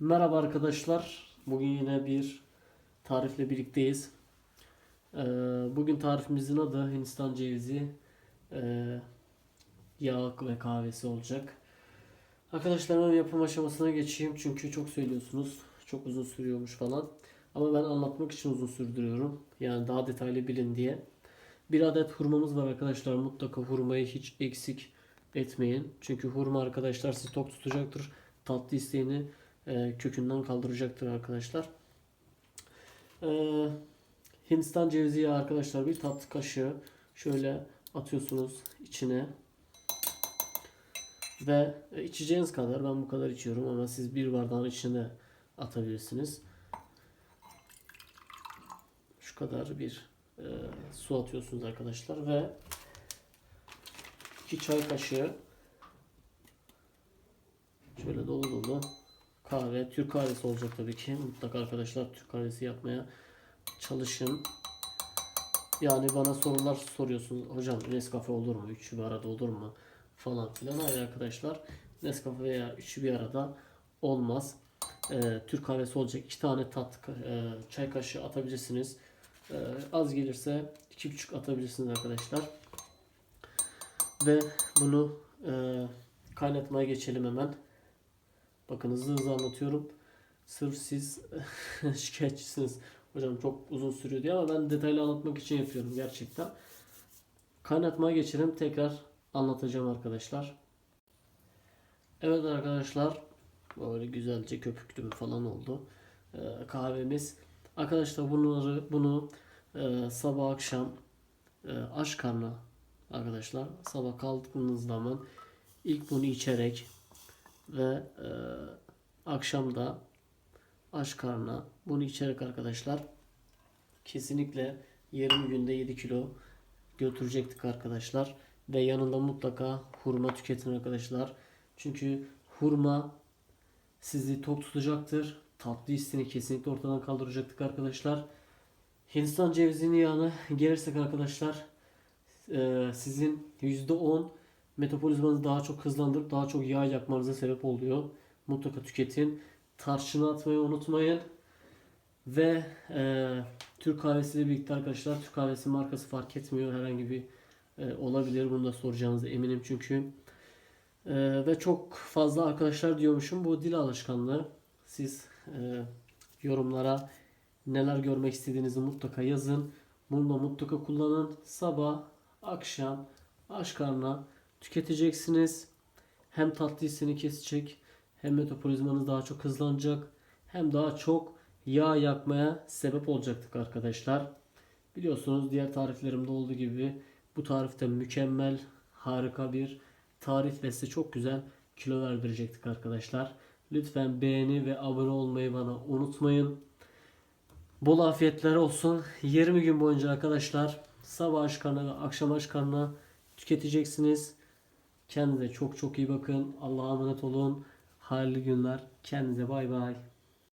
Merhaba arkadaşlar. Bugün yine bir tarifle birlikteyiz. Ee, Bugün tarifimizin adı Hindistan cevizi e, yağ ve kahvesi olacak. Arkadaşlar ben yapım aşamasına geçeyim çünkü çok söylüyorsunuz. Çok uzun sürüyormuş falan. Ama ben anlatmak için uzun sürdürüyorum. Yani daha detaylı bilin diye. Bir adet hurmamız var arkadaşlar. Mutlaka hurmayı hiç eksik etmeyin. Çünkü hurma arkadaşlar sizi tok tutacaktır. Tatlı isteğini e, kökünden kaldıracaktır arkadaşlar. E, Hindistan cevizi yağı arkadaşlar bir tatlı kaşığı şöyle atıyorsunuz içine. Ve içeceğiniz kadar ben bu kadar içiyorum ama siz bir bardağın içine atabilirsiniz. Şu kadar bir e, su atıyorsunuz arkadaşlar ve 2 çay kaşığı şöyle dolu kahve, Türk kahvesi olacak tabii ki. Mutlaka arkadaşlar Türk kahvesi yapmaya çalışın. Yani bana sorular soruyorsunuz. Hocam Nescafe olur mu? Üçü bir arada olur mu? Falan filan. Hayır arkadaşlar. Nescafe veya üçü bir arada olmaz. Ee, Türk kahvesi olacak. iki tane tat e, çay kaşığı atabilirsiniz. Ee, az gelirse iki buçuk atabilirsiniz arkadaşlar. Ve bunu e, kaynatmaya geçelim hemen. Bakın hızlı hızlı anlatıyorum. Sırf siz şikayetçisiniz. Hocam çok uzun sürüyor diye ama ben detaylı anlatmak için yapıyorum gerçekten. Kaynatmaya geçelim. Tekrar anlatacağım arkadaşlar. Evet arkadaşlar. Böyle güzelce köpüklü falan oldu. Ee, kahvemiz. Arkadaşlar bunları bunu e, sabah akşam e, aç karnına arkadaşlar sabah kaldığınız zaman ilk bunu içerek ve e, akşam da aç karnına. Bunu içerek arkadaşlar kesinlikle 20 günde 7 kilo götürecektik arkadaşlar. Ve yanında mutlaka hurma tüketin arkadaşlar. Çünkü hurma sizi tok tutacaktır. Tatlı hissini kesinlikle ortadan kaldıracaktık arkadaşlar. Hindistan cevizinin yağını gelirsek arkadaşlar e, sizin %10 metabolizmanızı daha çok hızlandırıp daha çok yağ yakmanıza sebep oluyor. Mutlaka tüketin. Tarçını atmayı unutmayın. Ve e, Türk kahvesiyle birlikte arkadaşlar Türk kahvesi markası fark etmiyor. Herhangi bir e, olabilir. Bunu da soracağınıza eminim çünkü. E, ve çok fazla arkadaşlar diyormuşum. Bu dil alışkanlığı. Siz e, yorumlara neler görmek istediğinizi mutlaka yazın. Bunu da mutlaka kullanın. Sabah, akşam, aç karnına tüketeceksiniz. Hem tatlı hissini kesecek, hem metabolizmanız daha çok hızlanacak, hem daha çok yağ yakmaya sebep olacaktık arkadaşlar. Biliyorsunuz diğer tariflerimde olduğu gibi bu tarifte mükemmel, harika bir tarif ve size çok güzel kilo verdirecektik arkadaşlar. Lütfen beğeni ve abone olmayı bana unutmayın. Bol afiyetler olsun. 20 gün boyunca arkadaşlar sabah aç karnına ve akşam aç karnına tüketeceksiniz. Kendinize çok çok iyi bakın. Allah'a emanet olun. Hayırlı günler. Kendinize bay bay.